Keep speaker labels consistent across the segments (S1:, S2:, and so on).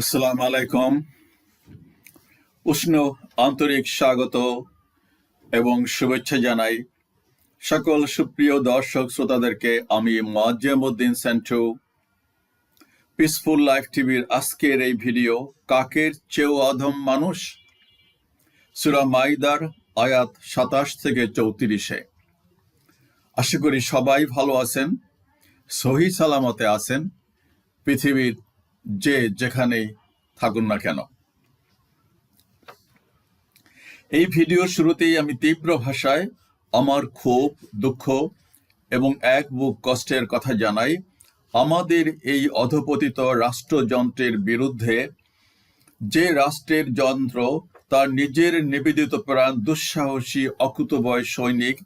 S1: আসসালামু আলাইকুম। উষ্ণ আন্তরিক স্বাগত এবং শুভেচ্ছা জানাই সকল সুপ্রিয় দর্শক শ্রোতাদেরকে আমি মোয়াজ্জেমউদ্দিন সেন্টু। পিসফুল লাইফ টিভির আজকের এই ভিডিও, কাকের চেয়েও অধম মানুষ? সুরা মাইদার আয়াত সাতাশ থেকে চৌত্রিশে। আশা করি সবাই ভালো আছেন, সহি সালামতে আছেন। পৃথিবীর যে যেখানেই থাকুন না কেন। এই ভিডিওর শুরুতেই আমি তীব্র ভাষায় আমার ক্ষোভ, দুঃখ এবং এক বুক কষ্টের কথা জানাই, আমাদের এই অধপতিত রাষ্ট্রযন্ত্রের বিরুদ্ধে যে রাষ্ট্রের যন্ত্র, তার নিজের নিবেদিত প্রাণ দুঃসাহসী অকুতবয় সৈনিক,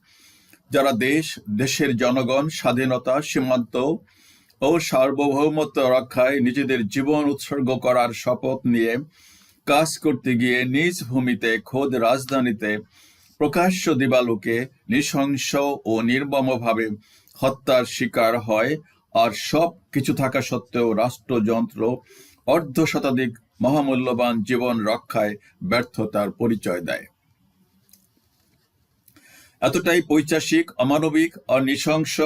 S1: যারা দেশ, দেশের জনগণ, স্বাধীনতা, সীমান্ত ও সার্বভৌমত্ব রক্ষায় নিজেদের জীবন উৎসর্গ করার শপথ নিয়ে কাজ করতে গিয়ে নিজ ভূমিতে খোদ রাজধানীতে প্রকাশ্য দিবালোকে নৃশংস ও নির্মমভাবে হত্যার শিকার হয় আর সব কিছু থাকা সত্ত্বেও রাষ্ট্রযন্ত্র অর্ধ শতাধিক মহামূল্যবান জীবন রক্ষায় ব্যর্থতার পরিচয় দেয়। এতটাই পৈচাসিক, অমানবিক আর নৃশংস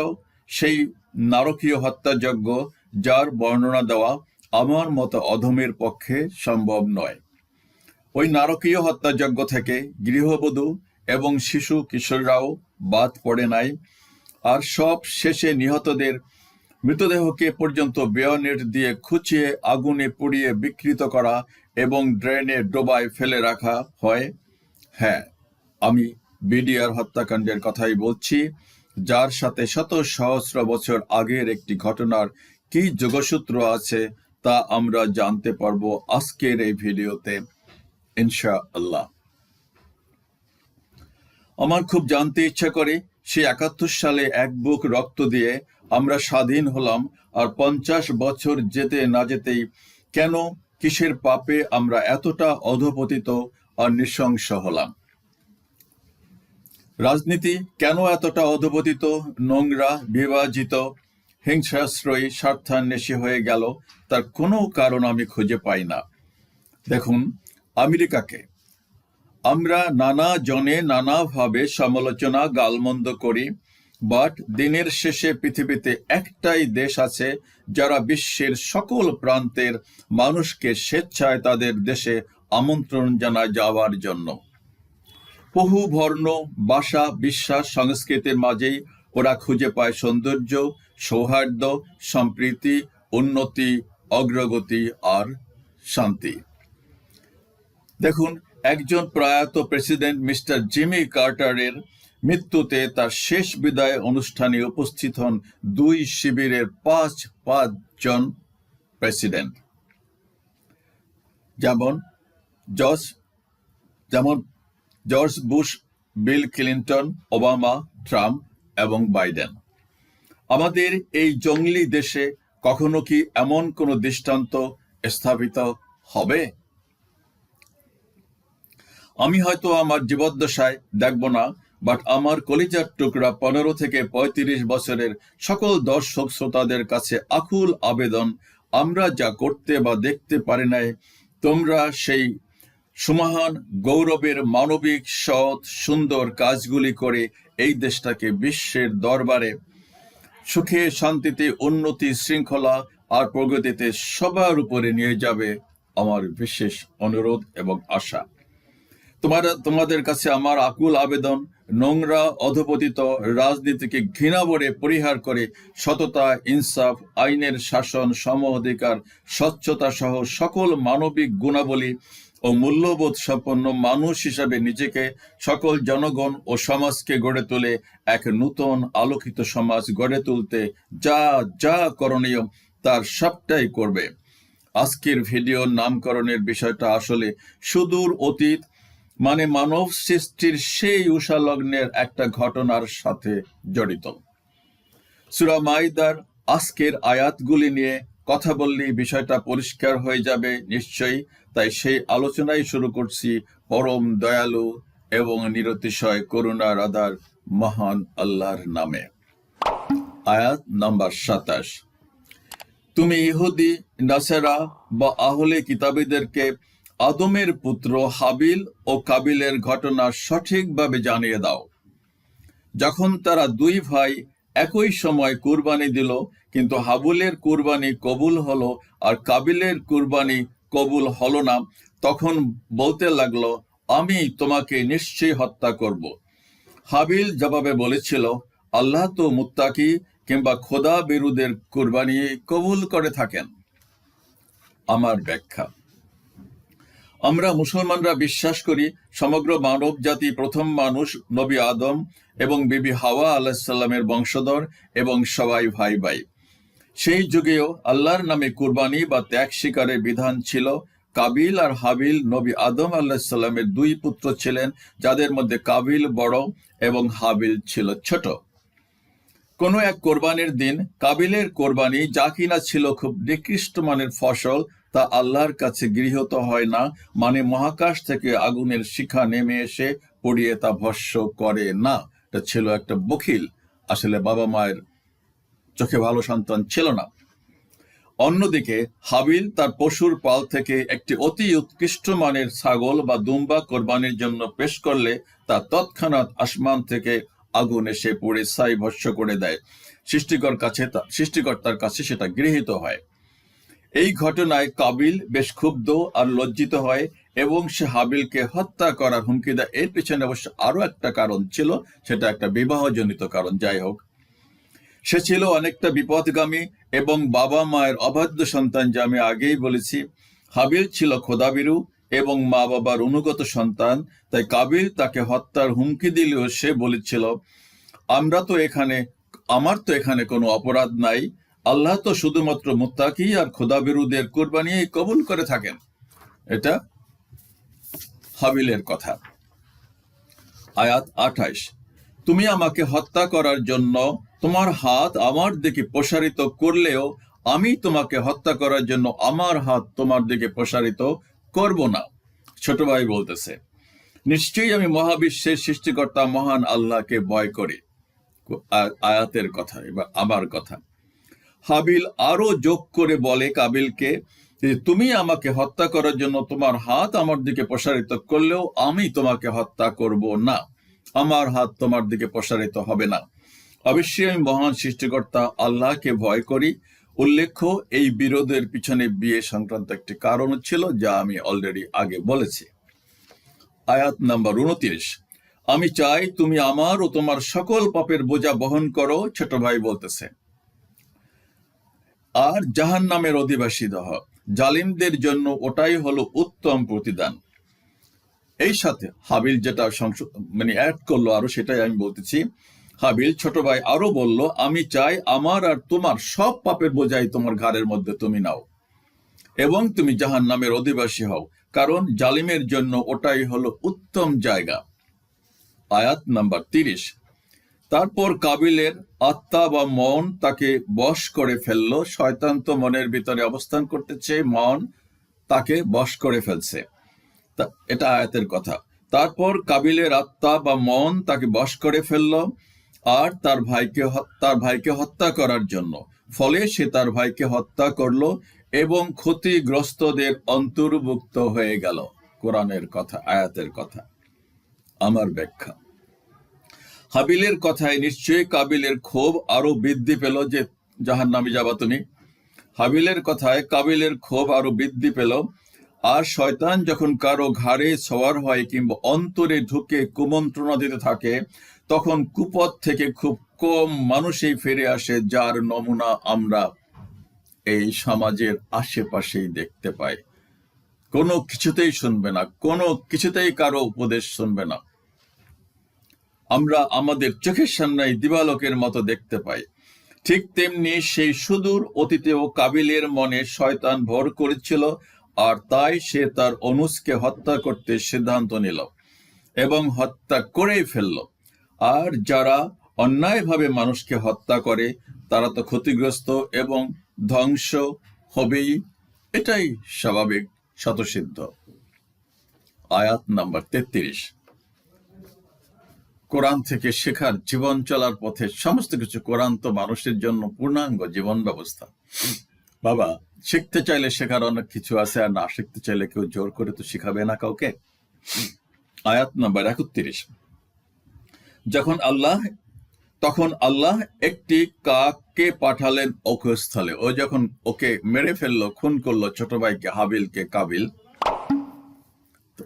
S1: সেই নারকীয় হত্যাযজ্ঞ, যার বর্ণনা দেওয়া আমার মতো অধমের পক্ষে সম্ভব নয়। ওই নারকীয় হত্যাযজ্ঞ থেকে গৃহবধূ এবং শিশু কিশোররাও বাদ পড়ে নাই আর সব শেষে নিহতদের মৃতদেহকে পর্যন্ত বেয়নেট দিয়ে খুঁচিয়ে আগুনে পুড়িয়ে বিকৃত করা এবং ড্রেনে ডোবায় ফেলে রাখা হয়। হ্যাঁ আমি বিডিআর হত্যাকাণ্ডের কথাই বলছি। যার সাথে শত সহস্র বছর আগের একটি ঘটনার কি যোগসূত্র আছে তা আমরা জানতে পারব আজকের এই ভিডিওতে ইনশা আল্লাহ আমার খুব জানতে ইচ্ছা করে সে একাত্তর সালে এক বুক রক্ত দিয়ে আমরা স্বাধীন হলাম আর পঞ্চাশ বছর যেতে না যেতেই কেন কিসের পাপে আমরা এতটা অধপতিত আর নৃশংস হলাম? রাজনীতি কেন এতটা অধপতিত, নোংরা, বিভাজিত, হিংসাশ্রয়ী, স্বার্থান্বেষী হয়ে গেল তার কোনো কারণ আমি খুঁজে পাই না। দেখুন, আমেরিকাকে। আমরা নানা জনে নানাভাবে সমালোচনা, গালমন্দ করি, বাট দিনের শেষে পৃথিবীতে একটাই দেশ আছে যারা বিশ্বের সকল প্রান্তের মানুষকে স্বেচ্ছায় তাদের দেশে আমন্ত্রণ জানায় যাওয়ার জন্য। বহু বর্ণ ভাষা বিশ্বাস, সংস্কৃতির মাঝেই ওরা খুঁজে পায় সৌন্দর্য, সৌহার্দ্য, সম্প্রীতি, উন্নতি, অগ্রগতি আর শান্তি। দেখুন, একজন প্রয়াত প্রেসিডেন্ট মিস্টার জিমি কার্টারের মৃত্যুতে তার শেষ বিদায় অনুষ্ঠানে উপস্থিত হন দুই শিবিরের পাঁচ পাঁচজন প্রেসিডেন্ট। যেমন জর্জ যেমন George Bush, Bill Clinton, Obama, Trump এবং বাইডেন। আমাদের এই জঙ্গলি দেশে কখনো কি এমন কোনো দৃষ্টান্ত স্থাপিত হবে? আমি হয়তো আমার জীবদ্দশায় দেখব না বাট আমার কলিজার টুকরা পনেরো থেকে পঁয়ত্রিশ বছরের সকল দর্শক শ্রোতাদের কাছে আকুল আবেদন, আমরা যা করতে বা দেখতে পারি নাই, তোমরা সেই সুমহান গৌরবের মানবিক, সৎ, সুন্দর কাজগুলি করে এই দেশটাকে বিশ্বের দরবারে সুখে, শান্তিতে, উন্নতি, শৃঙ্খলা আর প্রগতিতে সবার উপরে নিয়ে যাবে আমার বিশেষ অনুরোধ এবং আশা। তোমার, তোমাদের কাছে আমার আকুল আবেদন নোংরা, অধপতিত রাজনীতিকে ঘৃণা ভরে পরিহার করে সততা, ইনসাফ, আইনের শাসন, সম অধিকার, স্বচ্ছতা সহ সকল মানবিক গুণাবলী ও মূল্যবোধ সম্পন্ন মানুষ হিসাবে নিজেকে সকল জনগণ ও সমাজকে গড়ে তোলে এক নূতন আলোকিত সমাজ গড়ে তুলতে যা যা করণীয় তার সবটাই করবে। আজকের ভিডিও নামকরণের বিষয়টা আসলে সুদূর অতীত মানে মানব সৃষ্টির সেই উষা লগ্নের একটা ঘটনার সাথে জড়িত। সুরা মাইদার আজকের আয়াতগুলি নিয়ে কথা বললেই বিষয়টা পরিষ্কার হয়ে যাবে নিশ্চয়ই, তাই সেই আলোচনাই শুরু করছি পরম দয়ালু এবং নিরতিশয় করুণা রাদার মহান আল্লাহর নামে। আয়াত নাম্বার সাতাশ। তুমি ইহুদি, নাসেরা বা আহলে কিতাবীদেরকে আদমের পুত্র হাবিল ও কাবিলের ঘটনা সঠিকভাবে জানিয়ে দাও। যখন তারা দুই ভাই একই সময় কুরবানি দিল, কিন্তু হাবুলের কুরবানি কবুল হলো আর কাবিলের কুরবানি কবুল হলো না, তখন বলতে লাগল, আমি তোমাকে নিশ্চয়ই হত্যা করব। হাবিল জবাবে বলেছিল, আল্লাহ তো মুত্তাকি কিংবা খোদা বিরুদের কুরবানি কবুল করে থাকেন। আমার ব্যাখ্যা। আমরা মুসলমানরা বিশ্বাস করি সমগ্র মানব জাতি প্রথম মানুষ নবী আদম এবং বিবি হাওয়া আলাহিসাল্লামের বংশধর এবং সবাই ভাই ভাই। সেই যুগেও আল্লাহর নামে কুরবানি বা ত্যাগ শিকারের বিধান ছিল। কাবিল আর হাবিল নবী আদম আল্লাহিসাল্লামের দুই পুত্র ছিলেন, যাদের মধ্যে কাবিল বড় এবং হাবিল ছিল ছোট। কোনো এক কোরবানির দিন কাবিলের কোরবানি যা কিনা ছিল খুব নিকৃষ্ট মানের ফসল তা আল্লাহর কাছে গৃহীত হয় না মানে মহাকাশ থেকে আগুনের শিখা নেমে এসে পড়িয়ে তা ভস্য করে না। এটা ছিল একটা বখিল। আসলে বাবা মায়ের চোখে ভালো সন্তান ছিল না। অন্যদিকে হাবিল তার পশুর পাল থেকে একটি অতি উৎকৃষ্ট মানের ছাগল বা দুম্বা কোরবানির জন্য পেশ করলে তা তৎক্ষণাৎ আসমান থেকে আগুন এসে পড়ে ছাই ভস্য করে দেয়। সৃষ্টিকর কাছে সৃষ্টিকর্তার কাছে সেটা গৃহীত হয়। এই ঘটনায় কাবিল বেশ ক্ষুব্ধ আর লজ্জিত হয় এবং সে হাবিলকে হত্যা করার হুমকি দেয়। এর পিছনে অবশ্য আরও একটা কারণ ছিল, সেটা একটা বিবাহজনিত কারণ। যাই হোক, সে ছিল অনেকটা বিপদগামী এবং বাবা মায়ের অবাধ্য সন্তান, যা আমি আগেই বলেছি। হাবিল ছিল খোদাবিরু এবং মা বাবার অনুগত সন্তান, তাই কাবিল তাকে হত্যার হুমকি দিলেও সে বলেছিল, আমরা তো এখানে, আমার তো এখানে কোনো অপরাধ নাই আল্লাহ তো শুধুমাত্র মুত্তাকি আর খোদাবিরুদের কোরবানি কবুল করে থাকেন। এটা হাবিলের কথা। আয়াত আঠাইশ তুমি আমাকে হত্যা করার জন্য তোমার হাত আমার দিকে প্রসারিত করলেও আমি তোমাকে হত্যা করার জন্য আমার হাত তোমার দিকে প্রসারিত করব না। ছোট ভাই বলতেছে, নিশ্চয়ই আমি মহাবিশ্বের সৃষ্টিকর্তা মহান আল্লাহকে ভয় করি। আয়াতের কথা, এবার আমার কথা। হাবিল আরও যোগ করে বলে কাবিলকে তুমি আমাকে হত্যা করার জন্য তোমার হাত আমার দিকে প্রসারিত করলেও আমি তোমাকে হত্যা করব না। আমার হাত তোমার দিকে প্রসারিত হবে না। অবশ্যই আমি মহান সৃষ্টিকর্তা আল্লাহকে ভয় করি। উল্লেখ্য, এই বিরোধের পিছনে বিয়ে সংক্রান্ত একটি কারণ ছিল যা আমি অলরেডি আগে বলেছি। আয়াত নাম্বার উনত্রিশ, আমি চাই তুমি আমার ও তোমার সকল পাপের বোঝা বহন করো, ছোট ভাই বলতেছে। আর জাহান নামের অধিবাসী দহ। জালিমদের জন্য ওটাই হলো উত্তম প্রতিদান। এই সাথে হাবিল যেটা মানে অ্যাড করল আরও সেটাই আমি বলতেছি। হাবিল ছোট ভাই আরও বলল, আমি চাই আমার আর তোমার সব পাপের বোঝাই তোমার ঘাড়ের মধ্যে তুমি নাও এবং তুমি জাহান নামের অধিবাসী হও। কারণ জালিমের জন্য ওটাই হলো উত্তম জায়গা। আয়াত নাম্বার তিরিশ। তারপর কাবিলের আত্মা বা মন তাকে বশ করে ফেলল, শয়তান তো মনের ভিতরে অবস্থান করতেছে মন তাকে বশ করে ফেলছে। এটা আয়াতের কথা। তারপর কাবিলের আত্মা বা মন তাকে বশ করে ফেলল আর তার ভাইকে তার ভাইকে হত্যা করার জন্য। ফলে সে তার ভাইকে হত্যা করল এবং ক্ষতিগ্রস্তদের অন্তর্ভুক্ত হয়ে গেল। কোরআনের কথা, আয়াতের কথা। আমার ব্যাখ্যা। হাবিলের কথায় নিশ্চয়ই কাবিলের ক্ষোভ আরও বৃদ্ধি পেল যে জাহান নামে যাবা তুমি হাবিলের কথায় কাবিলের ক্ষোভ আরও বৃদ্ধি পেল। আর শয়তান যখন কারও ঘাড়ে সওয়ার হয় কিংবা অন্তরে ঢুকে কুমন্ত্রণা দিতে থাকে, তখন কুপথ থেকে খুব কম মানুষই ফিরে আসে যার নমুনা আমরা এই সমাজের আশেপাশেই দেখতে পাই। কোনো কিছুতেই শুনবে না, কোনো কিছুতেই কারও উপদেশ শুনবে না। আমরা আমাদের চোখের সামনে দিবালোকের মতো দেখতে পাই। ঠিক তেমনি সেই সুদূর অতীতেও কাবিলের মনে শয়তান ভর করেছিল আর তাই সে তার অনুজকে হত্যা করতে সিদ্ধান্ত নিল এবং হত্যা করেই ফেলল। আর যারা অন্যায়ভাবে মানুষকে হত্যা করে, তারা তো ক্ষতিগ্রস্ত এবং ধ্বংস হবেই। এটাই স্বাভাবিক শতসিদ্ধ আয়াত নাম্বার তেত্রিশ। কোরআন থেকে শেখার জীবন চলার পথে সমস্ত কিছু কোরআন তো মানুষের জন্য পূর্ণাঙ্গ জীবন ব্যবস্থা। বাবা, শিখতে চাইলে শেখার অনেক কিছু আছে আর না শিখতে চাইলে কেউ জোর করে তো শিখাবে না কাউকে? আয়াত নাম্বার একত্রিশ। যখন আল্লাহ, তখন আল্লাহ একটি কাককে পাঠালেন অকুস্থলে। ও যখন ওকে মেরে ফেলল, খুন করল ছোট ভাইকে, হাবিলকে, কাবিল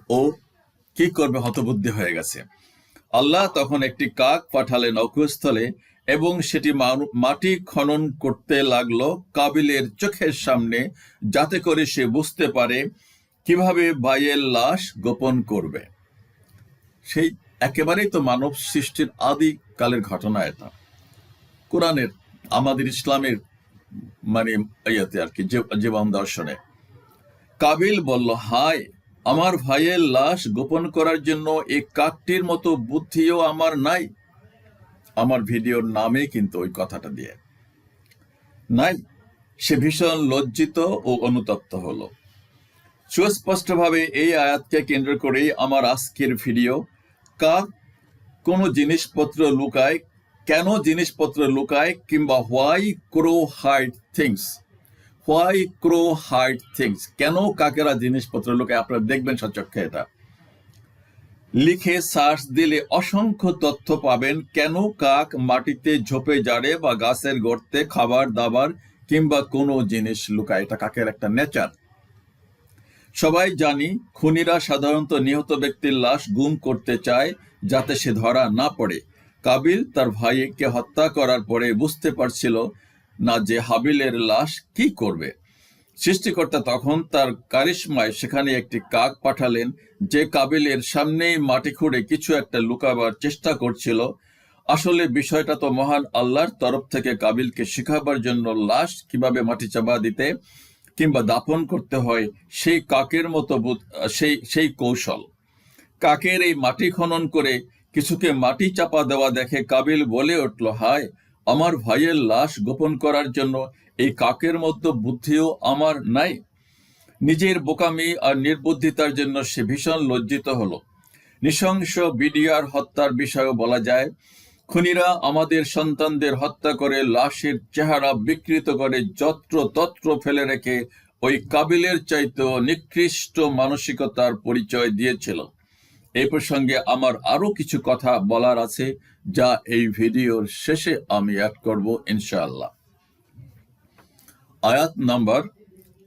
S1: ও কি করবে? হতবুদ্ধি হয়ে গেছে। আল্লাহ তখন একটি কাক পাঠালেন অকুস্থলে এবং সেটি মাটি খনন করতে লাগল কাবিলের চোখের সামনে যাতে করে সে বুঝতে পারে কীভাবে ভাইয়ের লাশ গোপন করবে। সেই একেবারেই তো মানব সৃষ্টির আদি কালের ঘটনা এটা। কোরআনের, আমাদের ইসলামের মানে ইয়েতে আর কি জীবন দর্শনে। কাবিল বলল, হায় আমার ভাইয়ের লাশ গোপন করার জন্য এই কাকটির মতো বুদ্ধিও আমার নাই। আমার ভিডিওর নামে কিন্তু ওই কথাটা দিয়ে। নাই, সে ভীষণ লজ্জিত ও অনুতপ্ত হলো। সুস্পষ্টভাবে এই আয়াতকে কেন্দ্র করেই আমার আজকের ভিডিও। কাক কোনো জিনিসপত্র লুকায়, কেন জিনিসপত্র লুকায় কিংবা why crow hide things? Why crow hide things কেন কাকেরা জিনিসপত্র লুকায় আপনারা দেখবেন সচক্ষে এটা? লিখে সার্চ দিলে অসংখ্য তথ্য পাবেন কেন কাক মাটিতে ঝোপে জাড়ে বা গাছের গর্তে খাবার দাবার কিংবা কোনো জিনিস লুকায়। এটা কাকের একটা নেচার সবাই জানি, খুনিরা সাধারণত নিহত ব্যক্তির লাশ গুম করতে চায় যাতে সে ধরা না পড়ে। কাবিল তার ভাইকে হত্যা করার পরে বুঝতে পারছিল না যে হাবিলের লাশ কি করবে? সৃষ্টিকর্তা তখন তার কারিশমায় সেখানে একটি কাক পাঠালেন, যে কাবিলের সামনেই মাটি খুঁড়ে কিছু একটা লুকাবার চেষ্টা করছিল। আসলে বিষয়টা তো মহান আল্লাহর তরফ থেকে কাবিলকে শেখাবার জন্য লাশ কীভাবে মাটি চাপা দিতে কিংবা দাপন করতে হয়, সেই কাকের মতো সেই সেই কৌশল। কাকের এই মাটি খনন করে কিছুকে মাটি চাপা দেওয়া দেখে কাবিল বলে উঠল, হায় আমার ভাইয়ের লাশ গোপন করার জন্য এই কাকের মতো বুদ্ধিও আমার নাই। নিজের বোকামি আর নির্বুদ্ধিতার জন্য সে ভীষণ লজ্জিত হলো। নৃশংস বিডিআর হত্যার বিষয়েও বলা যায়, খুনিরা আমাদের সন্তানদের হত্যা করে লাশের চেহারা বিকৃত করে যত্র তত্র ফেলে রেখে ওই কাবিলের চাইতেও নিকৃষ্ট মানসিকতার পরিচয় দিয়েছিল। এই প্রসঙ্গে আমার আরও কিছু কথা বলার আছে, যা এই ভিডিওর শেষে আমি অ্যাড করব ইনশাআল্লাহ। আয়াত নাম্বার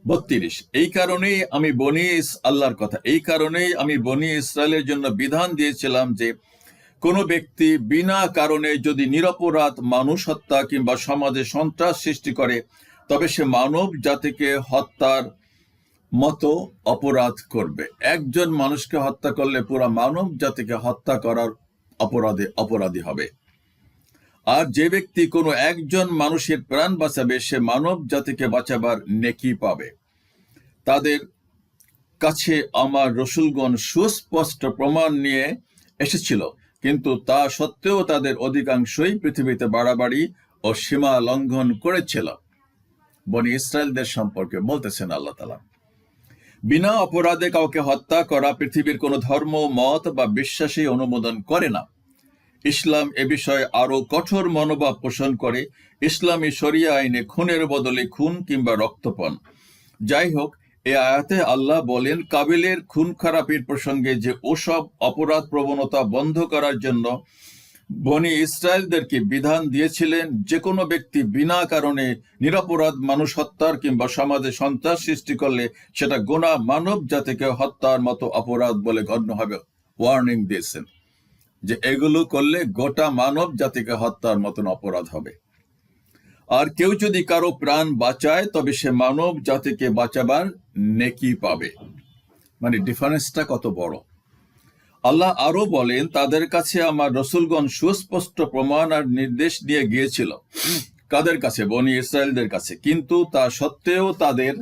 S1: বত্রিশ। এই কারণেই আমি বনি ইস- আল্লাহর কথা। এই কারণেই আমি বনি ইসরায়েলের জন্য বিধান দিয়েছিলাম যে, কোনো ব্যক্তি বিনা কারণে যদি নিরপরাধ মানুষ হত্যা কিংবা সমাজে সন্ত্রাস সৃষ্টি করে, তবে সে মানব জাতিকে হত্যার মতো অপরাধ করবে। একজন মানুষকে হত্যা করলে পুরো মানব জাতিকে হত্যা করার অপরাধে অপরাধী হবে। আর যে ব্যক্তি কোনো একজন মানুষের প্রাণ বাঁচাবে, সে মানব জাতিকে বাঁচাবার নেকি পাবে। তাদের কাছে আমার রসুলগণ সুস্পষ্ট প্রমাণ নিয়ে এসেছিল, কিন্তু তা সত্ত্বেও তাদের অধিকাংশই পৃথিবীতে বাড়াবাড়ি ও সীমা লঙ্ঘন করেছিল। বনি ইসরায়েলদের সম্পর্কে বলতেছেন আল্লাহ তালা বিনা অপরাধে কাউকে হত্যা করা পৃথিবীর কোনো ধর্ম, মত বা বিশ্বাসী অনুমোদন করে না। ইসলাম এ বিষয়ে আরও কঠোর মনোভাব পোষণ করে। ইসলামী শরিয়া আইনে খুনের বদলে খুন কিংবা রক্তপণ। যাই হোক, এ আয়াতে আল্লাহ বলেন, কাবিলের খুন খারাপির প্রসঙ্গে যে ওসব অপরাধ প্রবণতা বন্ধ করার জন্য বনি ইসরায়েলদেরকে বিধান দিয়েছিলেন যে কোনো ব্যক্তি বিনা কারণে নিরপরাধ মানুষ হত্যার কিংবা সমাজে সন্ত্রাস সৃষ্টি করলে সেটা গোনা মানব জাতিকে হত্যার মতো অপরাধ বলে গণ্য হবে। ওয়ার্নিং দিয়েছেন যে এগুলো করলে গোটা মানব জাতিকে হত্যার মতন অপরাধ হবে। আর কেউ যদি কারও প্রাণ বাঁচায়, তবে সে মানব জাতিকে বাঁচাবার নেকি পাবে। মানে ডিফারেন্সটা কত বড়? আল্লাহ আরও বলেন তাদের কাছে আমার রসুলগণ সুস্পষ্ট প্রমাণ আর নির্দেশ দিয়ে গিয়েছিল। কাদের কাছে? বনি ইসরায়েলদের কাছে। কিন্তু তা সত্ত্বেও তাদের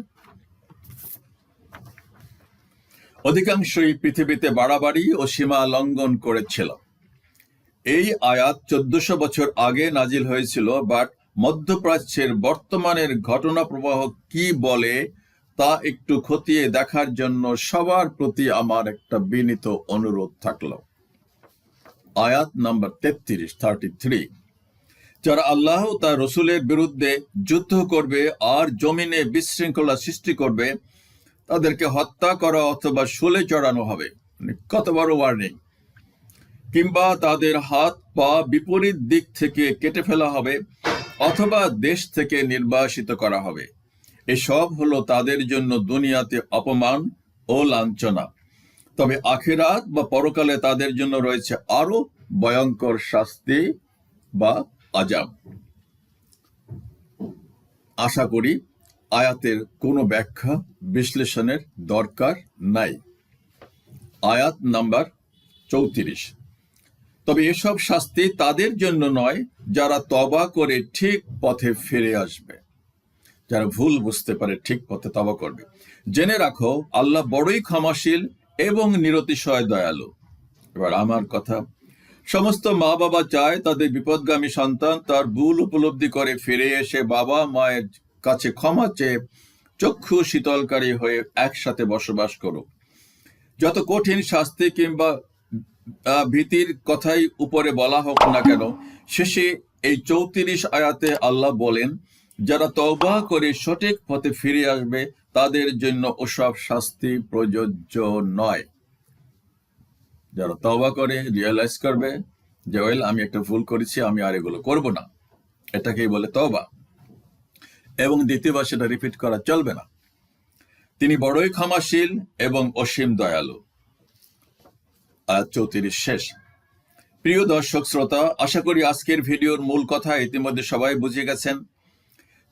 S1: অধিকাংশই পৃথিবীতে বাড়াবাড়ি ও সীমা লঙ্ঘন করেছিল। এই আয়াত চোদ্দশো বছর আগে নাজিল হয়েছিল বাট মধ্যপ্রাচ্যের বর্তমানের ঘটনা প্রবাহ কি বলে তা একটু খতিয়ে দেখার জন্য সবার প্রতি আমার একটা বিনীত অনুরোধ থাকল। আয়াত নাম্বার তেত্রিশ থার্টি থ্রি যারা আল্লাহ তার রসুলের বিরুদ্ধে যুদ্ধ করবে আর জমিনে বিশৃঙ্খলা সৃষ্টি করবে, তাদেরকে হত্যা করা অথবা শুলে চড়ানো হবে। মানে কত বড় ওয়ার্নিং কিংবা তাদের হাত পা বিপরীত দিক থেকে কেটে ফেলা হবে, অথবা দেশ থেকে নির্বাসিত করা হবে। এসব হলো তাদের জন্য দুনিয়াতে অপমান ও লাঞ্ছনা। তবে আখেরাত বা পরকালে তাদের জন্য রয়েছে আরও ভয়ঙ্কর শাস্তি বা আজাব আশা করি আয়াতের কোনো ব্যাখ্যা বিশ্লেষণের দরকার নাই। আয়াত নাম্বার চৌত্রিশ। তবে এসব শাস্তি তাদের জন্য নয়, যারা তবা করে ঠিক পথে ফিরে আসবে। যারা ভুল বুঝতে পারে ঠিক পথে তবা করবে। জেনে রাখো, আল্লাহ বড়ই ক্ষমাশীল এবং নিরতিশয় দয়ালু। এবার আমার কথা, সমস্ত মা বাবা চায় তাদের বিপদগামী সন্তান তার ভুল উপলব্ধি করে ফিরে এসে বাবা মায়ের কাছে ক্ষমা চেয়ে চক্ষু শীতলকারী হয়ে একসাথে বসবাস করুক। যত কঠিন শাস্তি কিংবা ভীতির কথাই উপরে বলা হোক না কেন, শেষে এই চৌত্রিশ আয়াতে আল্লাহ বলেন যারা তওবা করে সঠিক পথে ফিরে আসবে, তাদের জন্য ওসব শাস্তি প্রযোজ্য নয়। যারা তওবা করে রিয়েলাইজ করবে যে, ওয়েল, আমি একটা ভুল করেছি, আমি আর এগুলো করব না। এটাকেই বলে তওবা। এবং দ্বিতীয়বার সেটা রিপিট করা চলবে না। তিনি বড়ই ক্ষমাশীল এবং অসীম দয়ালু। আয়াত চৌত্রিশ শেষ। প্রিয় দর্শক, শ্রোতা, আশা করি আজকের ভিডিওর মূল কথা ইতিমধ্যে সবাই বুঝে গেছেন।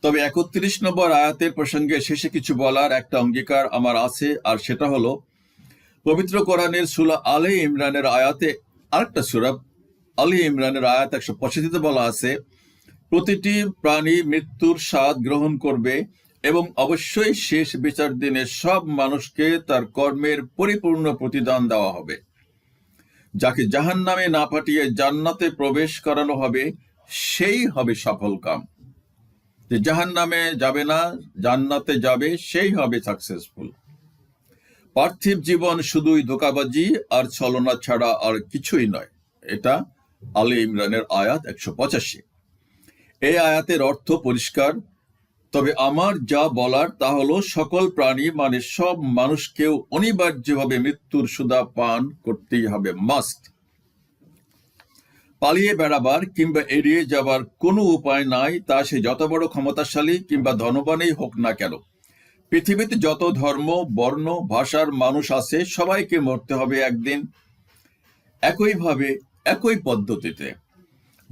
S1: তবে একত্রিশ নম্বর আয়াতের প্রসঙ্গে শেষে কিছু বলার একটা অঙ্গীকার আমার আছে, আর সেটা হলো, পবিত্র কোরআনের সুলা আলে ইমরানের আয়াতে আরেকটা সুরা, আলী ইমরানের আয়াত একশো পঁচাশিতে বলা আছে, প্রতিটি প্রাণী মৃত্যুর স্বাদ গ্রহণ করবে এবং অবশ্যই শেষ বিচার দিনে সব মানুষকে তার কর্মের পরিপূর্ণ প্রতিদান দেওয়া হবে। যাকে জাহান নামে না পাঠিয়ে জান্নাতে প্রবেশ করানো হবে, সেই হবে সফল কাম। যে জাহান নামে যাবে না, জান্নাতে যাবে, সেই হবে সাকসেসফুল পার্থিব জীবন শুধুই ধোকাবাজি আর ছলনা ছাড়া আর কিছুই নয়। এটা আলী ইমরানের আয়াত একশো পঁচাশি। এই আয়াতের অর্থ পরিষ্কার। তবে আমার যা বলার তা হলো, সকল প্রাণী মানে সব মানুষকেও অনিবার্যভাবে মৃত্যুর সুদা পান করতেই হবে মাস্ট পালিয়ে বেড়াবার কিংবা এড়িয়ে যাবার কোনো উপায় নাই, তা সে যত বড় ক্ষমতাশালী কিংবা ধনবানই হোক না কেন। পৃথিবীতে যত ধর্ম, বর্ণ, ভাষার মানুষ আছে, সবাইকে মরতে হবে একদিন। একইভাবে, একই পদ্ধতিতে।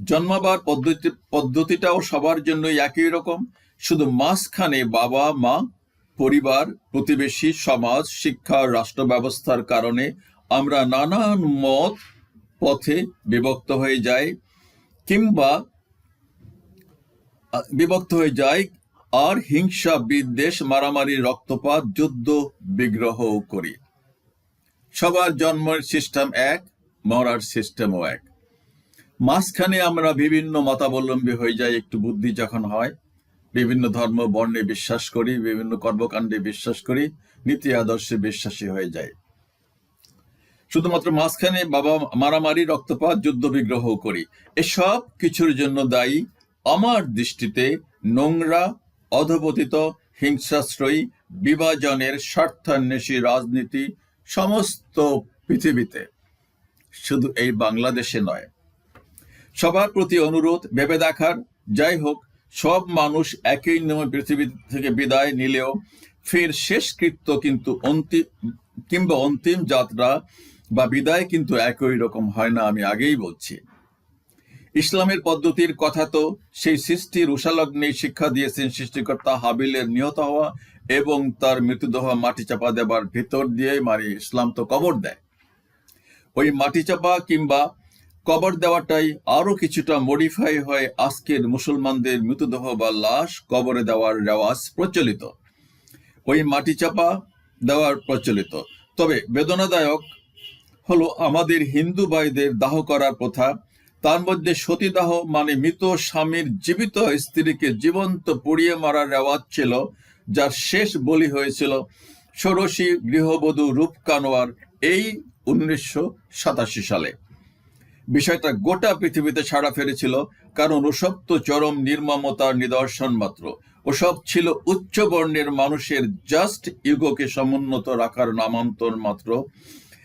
S1: জন্মাবার পদ্ধতি, পদ্ধতিটাও সবার জন্য একই রকম। শুধু মাঝখানে বাবা, মা, পরিবার, প্রতিবেশী, সমাজ, শিক্ষা রাষ্ট্র ব্যবস্থার কারণে আমরা নানান মত পথে বিভক্ত হয়ে যায় কিংবা বিভক্ত হয়ে যায় আর হিংসা বিদ্বেষ মারামারি রক্তপাত যুদ্ধ বিগ্রহ করি। সবার জন্মের সিস্টেম এক, মরার সিস্টেমও এক। মাঝখানে আমরা বিভিন্ন মতাবলম্বী হয়ে যাই একটু বুদ্ধি যখন হয়। বিভিন্ন ধর্ম, বর্ণে বিশ্বাস করি, বিভিন্ন কর্মকাণ্ডে বিশ্বাস করি, নীতি, আদর্শে বিশ্বাসী হয়ে যায় শুধুমাত্র মাঝখানে বাবা মারামারি, রক্তপাত, যুদ্ধ বিগ্রহ করি। এসব কিছুর জন্য দায়ী। আমার দৃষ্টিতে নোংরা, অধপতিত, হিংসাশ্রয়ী, বিভাজনের স্বার্থান্বেষী রাজনীতি সমস্ত পৃথিবীতে। শুধু এই বাংলাদেশে নয়। সবার প্রতি অনুরোধ, ভেবে দেখার। যাই হোক, সব মানুষ একই নিয়মে পৃথিবী থেকে বিদায় নিলেও ফের শেষকৃত্য কিন্তু অন্তিম কিংবা অন্তিম যাত্রা বা বিদায় কিন্তু একই রকম হয় না আমি আগেই বলছি। ইসলামের পদ্ধতির কথা তো সেই সৃষ্টির উষালগ্নে শিক্ষা দিয়েছেন সৃষ্টিকর্তা হাবিলের নিহত হওয়া এবং তার মৃতদেহ মাটি চাপা দেবার ভিতর দিয়ে মারি ইসলাম তো কবর দেয়। ওই মাটি চাপা কিংবা কবর দেওয়াটাই আরও কিছুটা মডিফাই হয় আজকের মুসলমানদের মৃতদেহ বা লাশ কবরে দেওয়ার রেওয়াজ প্রচলিত। ওই মাটি চাপা দেওয়ার প্রচলিত। তবে বেদনাদায়ক হলো আমাদের হিন্দু ভাইদের দাহ করার প্রথা। তার মধ্যে সতীদাহ মানে মৃত স্বামীর জীবিত স্ত্রীকে জীবন্ত পুড়িয়ে মারার রেওয়াজ ছিল, যার শেষ বলি হয়েছিল ষোড়শী গৃহবধূ রূপ কানোয়ার এই উনিশশো সাতাশি সালে। বিষয়টা গোটা পৃথিবীতে সাড়া ফেলেছিল, কারণ ওসব তো চরম নির্মমতার নিদর্শন মাত্র। ওসব ছিল উচ্চ বর্ণের মানুষের জাস্ট ইগোকে সমুন্নত রাখার নামান্তর মাত্র।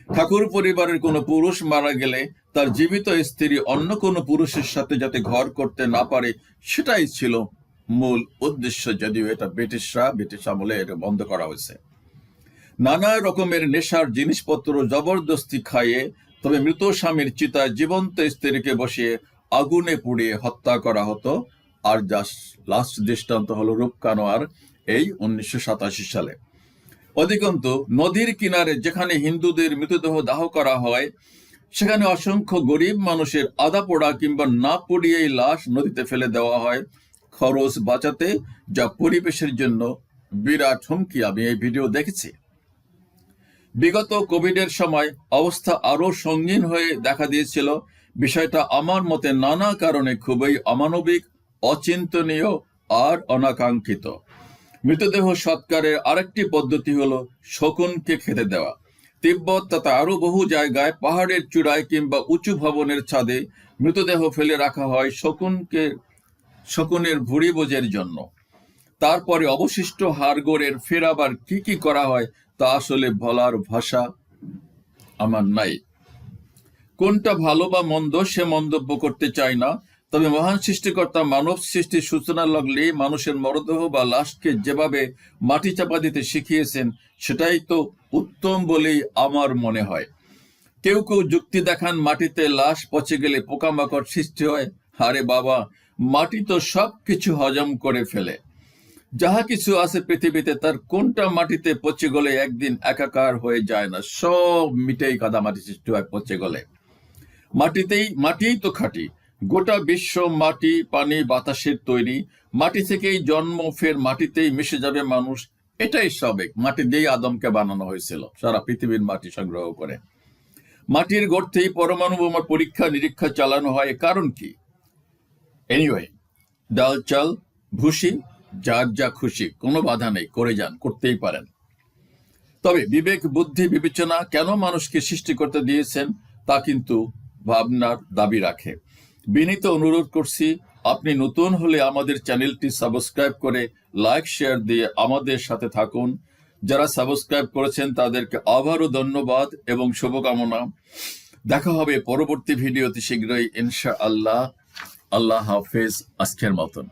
S1: ঠাকুর পরিবারের কোনো পুরুষ মারা গেলে তার জীবিত স্ত্রী অন্য কোনো পুরুষের সাথে যাতে ঘর করতে না পারে, সেটাই ছিল মূল উদ্দেশ্য। যদিও এটা ব্রিটিশরা, ব্রিটিশ আমলে এটা বন্ধ করা হয়েছে। নানা রকমের নেশার জিনিসপত্র জবরদস্তি খাইয়ে, তবে মৃত স্বামীর চিতায় জীবন্ত স্ত্রীকে বসিয়ে আগুনে পুড়িয়ে হত্যা করা হতো। আর যা লাস্ট দৃষ্টান্ত হলো রূপকানোয়ার এই উনিশশো সাতাশি সালে। অধিকন্তু নদীর কিনারে যেখানে হিন্দুদের মৃতদেহ দাহ করা হয়, সেখানে অসংখ্য গরিব মানুষের আদা পোড়া কিংবা না পুড়িয়েই লাশ নদীতে ফেলে দেওয়া হয়। খরচ বাঁচাতে যা পরিবেশের জন্য বিরাট হুমকি, আমি এই ভিডিও দেখেছি। বিগত কোভিডের সময় অবস্থা আরও সঙ্গীন হয়ে দেখা দিয়েছিল। বিষয়টা আমার মতে নানা কারণে খুবই অমানবিক, অচিন্তনীয় আর অনাকাঙ্ক্ষিত। মৃতদেহ সৎকারের আরেকটি পদ্ধতি হলো শকুনকে খেতে দেওয়া। তিব্বত তথা আরও বহু জায়গায় পাহাড়ের চূড়ায় কিংবা উঁচু ভবনের ছাদে মৃতদেহ ফেলে রাখা হয় শকুনকে, শকুনের ভুড়ি বোঝের জন্য। তারপরে অবশিষ্ট হাড়গোড়ের ফের আবার কি কি করা হয় তা আসলে বলার ভাষা আমার নাই। কোনটা ভালো বা মন্দ সে মন্তব্য করতে চাই না। তবে মহান সৃষ্টিকর্তা মানব সৃষ্টির সূচনা লাগলে মানুষের মরদেহ বা লাশকে যেভাবে মাটি চাপা দিতে শিখিয়েছেন, সেটাই তো উত্তম বলেই আমার মনে হয়। কেউ কেউ যুক্তি দেখান মাটিতে লাশ পচে গেলে পোকামাকড় সৃষ্টি হয়। আরে বাবা, মাটি তো সব কিছু হজম করে ফেলে। যাহা কিছু আছে পৃথিবীতে, তার কোনটা মাটিতে পচে গলে একদিন একাকার হয়ে যায় না? সব মিটেই কাদা মাটি সৃষ্টি হয় পচে গলে। মাটিতেই, মাটিই তো খাঁটি। গোটা বিশ্ব মাটি, পানি, বাতাসের তৈরি। মাটি থেকেই জন্ম, ফের মাটিতেই মিশে যাবে মানুষ। এটাই স্বাভাবিক। মাটি দিয়েই আদমকে বানানো হয়েছিল, সারা পৃথিবীর মাটি সংগ্রহ করে। মাটির গর্তেই পরমাণু বোমার পরীক্ষা, নিরীক্ষা চালানো হয়। কারণ কি? এনিওয়ে ডাল চাল, ভুসি, যার যা খুশি, কোনো বাধা নেই, করে যান, করতেই পারেন। তবে বিবেক, বুদ্ধি, বিবেচনা কেন মানুষকে সৃষ্টি করতে দিয়েছেন, তা কিন্তু ভাবনার দাবি রাখে। বিনীত অনুরোধ করছি, আপনি নতুন হলে আমাদের চ্যানেলটি সাবস্ক্রাইব করে লাইক, শেয়ার দিয়ে আমাদের সাথে থাকুন। যারা সাবস্ক্রাইব করেছেন, তাদেরকে আবারও ধন্যবাদ এবং শুভকামনা। দেখা হবে পরবর্তী ভিডিওতে শীঘ্রই ইনশা আল্লাহ আল্লাহ হাফেজ। আজকের মতন।